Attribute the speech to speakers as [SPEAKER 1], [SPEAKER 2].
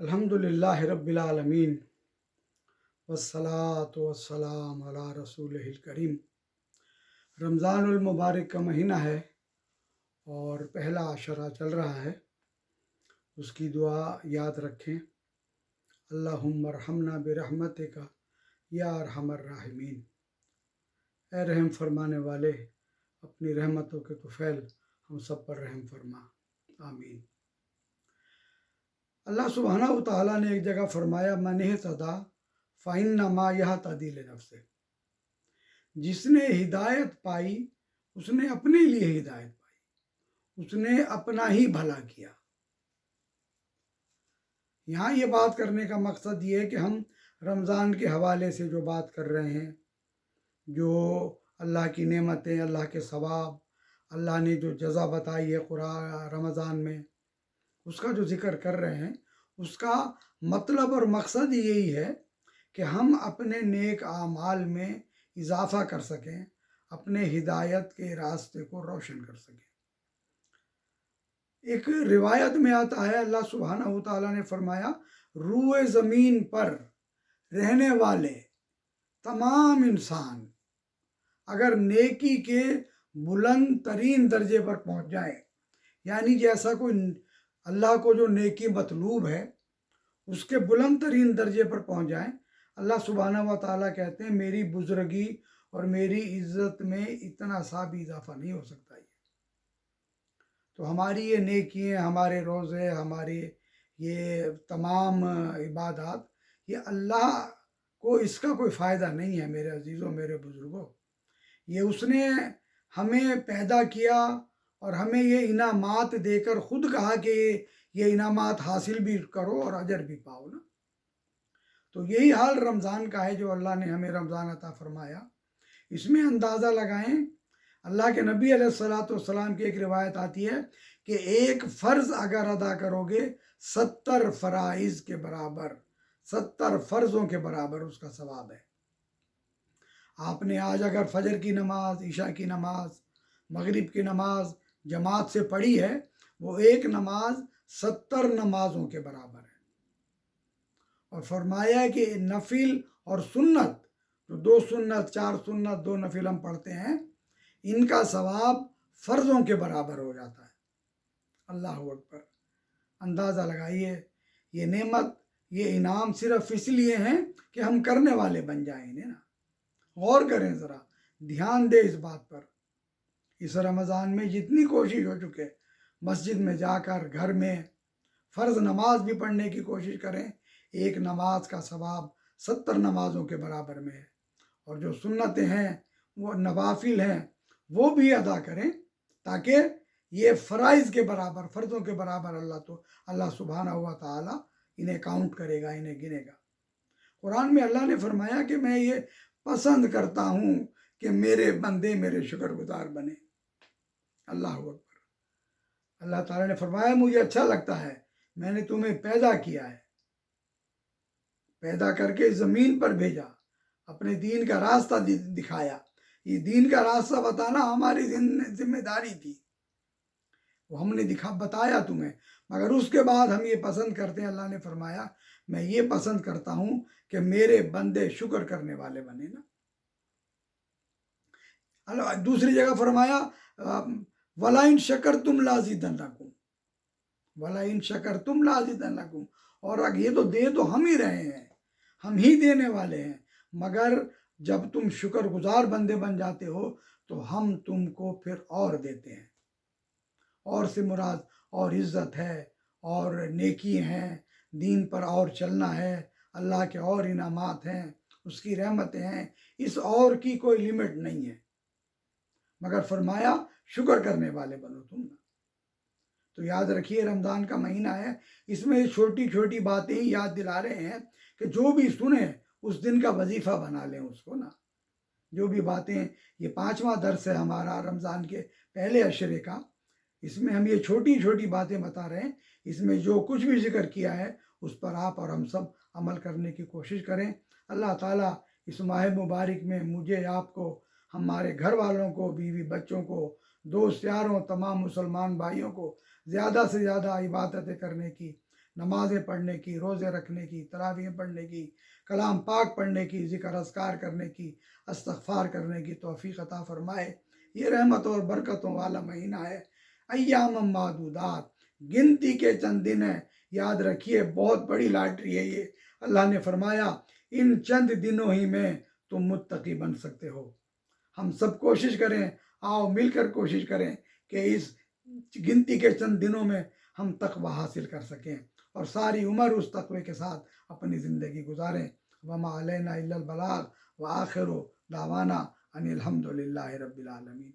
[SPEAKER 1] अल्हम्दुलिल्लाह रब्बिल वसलात वसलाम अला रसूल करीम। रमज़ानुल मुबारक का महीना है और पहला अशरा चल रहा है। उसकी दुआ याद रखें। अल्लाहुम्मरहमना बिरहमत का या रहमर राहमीन। ए रहम फरमाने वाले, अपनी रहमतों के तुफ़ैल हम सब पर रहम फरमा। आमीन। अल्लाह सुबहाना ताला ने एक जगह फरमाया मन तदा फ़ाइन नमा यह तदील नफ्स। जिसने हिदायत पाई, उसने अपने लिए हिदायत पाई। उसने अपना ही भला किया। यहाँ ये बात करने का मकसद ये है कि हम रमज़ान के हवाले से जो बात कर रहे हैं, जो अल्लाह की नेमतें, अल्लाह के सवाब, अल्लाह ने जो जज़ा बताई है कुरान, रमज़ान में उसका जो ज़िक्र कर रहे हैं, उसका मतलब और मकसद यही है कि हम अपने नेक आमाल में इजाफ़ा कर सकें, अपने हिदायत के रास्ते को रोशन कर सकें। एक रिवायत में आता है, अल्लाह सुबहाना ताला ने फरमाया रूए ज़मीन पर रहने वाले तमाम इंसान अगर नेकी के बुलंद तरीन दर्जे पर पहुँच जाए, यानी जैसा कोई अल्लाह को जो नेकी मतलूब है, उसके बुलंद तरीन दर्जे पर पहुँच जाए। अल्लाह सुबहाना व ताली कहते हैं, मेरी बुजुर्गी और मेरी इज़्ज़त में इतना सा भी इजाफा नहीं हो सकता ये। तो हमारी ये नेकियाँ हमारे रोज़े, हमारे ये तमाम इबादत, ये अल्लाह को इसका कोई फ़ायदा नहीं है मेरे अजीज़ों, मेरे बुज़ुर्गों। ये उसने हमें पैदा किया और हमें ये इनामात देकर ख़ुद कहा कि ये इनामात हासिल भी करो और अजर भी पाओ ना। तो यही हाल रमज़ान का है जो अल्लाह ने हमें रमज़ान अता फरमाया। इसमें अंदाज़ा लगाएँ, अल्लाह के नबी सलाम की एक रिवायत आती है कि एक फ़र्ज़ अगर अदा करोगे, सत्तर फ़राइज़ के बराबर, सत्तर फ़र्ज़ों के बराबर उसका सवाब है। आपने आज अगर फजर की नमाज़, ईशा की नमाज़, मगरिब की नमाज़ जमात से पढ़ी है, वो एक नमाज़ सत्तर नमाजों के बराबर है। और फरमाया कि नफिल और सुन्नत, जो दो सुन्नत, चार सुन्नत, दो नफिल हम पढ़ते हैं, इनका सवाब फ़र्ज़ों के बराबर हो जाता है। अल्लाह अकबर। अंदाज़ा लगाइए, ये नेमत, ये इनाम सिर्फ़ इसलिए हैं कि हम करने वाले बन जाए, इन्हें ना। गौर करें ज़रा, ध्यान दें इस बात पर। इस रमज़ान में जितनी कोशिश हो चुके मस्जिद में जाकर, घर में फ़र्ज़ नमाज़ भी पढ़ने की कोशिश करें, एक नमाज़ का सवाब सत्तर नमाज़ों के बराबर में है। और जो सुन्नतें हैं, वो नवाफिल हैं, वो भी अदा करें, ताकि ये फ़राइज़ के बराबर, फ़र्ज़ों के बराबर अल्लाह तो अल्लाह सुबहाना हुआ ताला इन्हें काउंट करेगा, इन्हें गिनेगा। कुरान में अल्लाह ने फरमाया कि मैं ये पसंद करता हूँ कि मेरे बंदे मेरे शुक्रगुजार बने। अल्लाह अकबर। अल्लाह ताला ने फरमाया, मुझे अच्छा लगता है, मैंने तुम्हें पैदा किया है। पैदा करके ज़मीन पर भेजा, अपने दीन का रास्ता दिखाया। ये दीन का रास्ता बताना हमारी ज़िम्मेदारी थी। वो हमने दिखा, बताया तुम्हें। मगर उसके बाद हम ये पसंद करते हैं, अल्लाह ने फरमाया, मैं ये पसंद करता हूँ कि मेरे बंदे शुक्र करने वाले बने ना। दूसरी जगह फरमाया वलाइन शकर तुम लाजी दन्नाकुम वलाइन शकर तुम लाजी दन्नाकुम और अग ये तो दे तो हम ही रहे हैं। हम ही देने वाले हैं। मगर जब तुम शुक्रगुजार बंदे बन जाते हो तो हम तुमको फिर और देते हैं। और से मुराद, और इज़्ज़त है, और नेकी हैं, दीन पर और चलना है, अल्लाह के और इनामात हैं, उसकी रहमतें हैं, इस और की कोई लिमिट नहीं है। मगर फरमाया शुक्र करने वाले बनो तुम ना। तो याद रखिए, रमज़ान का महीना है, इसमें छोटी छोटी बातें ही याद दिला रहे हैं कि जो भी सुने, उस दिन का वजीफ़ा बना लें उसको ना। जो भी बातें, ये पांचवा दर्स है हमारा रमज़ान के पहले अशरे का। इसमें हम ये छोटी छोटी बातें बता रहे हैं, इसमें जो कुछ भी ज़िक्र किया है, उस पर आप और हम सब अमल करने की कोशिश करें। अल्लाह ताला इस माह मुबारक में मुझे, आपको, हमारे घर वालों को, बीवी बच्चों को दोस्त यारों, तमाम मुसलमान भाइयों को ज़्यादा से ज़्यादा इबादतें करने की, नमाज़ें पढ़ने की, रोज़े रखने की तरावियाँ पढ़ने की, कलाम पाक पढ़ने की, ज़िक्र अस्कार करने की, अस्तगफार करने की तौफ़ी अता फ़रमाए। ये रहमत और बरकतों वाला महीना है। अयाम मादूदात। गिनती के चंद दिन है। याद रखिए, बहुत बड़ी लाटरी है ये। अल्लाह ने फरमाया, इन चंद दिनों ही में तुम मुत्तकी बन सकते हो। हम सब कोशिश करें, आओ मिलकर कोशिश करें कि इस गिनती के चंद दिनों में हम तकवा हासिल कर सकें और सारी उम्र उस तकवे के साथ अपनी ज़िंदगी गुजारें। वमा अलैना बलाग, व आखिर दावाना अनिल हम्दुलिल्लाहि रब्बिल आलमीन।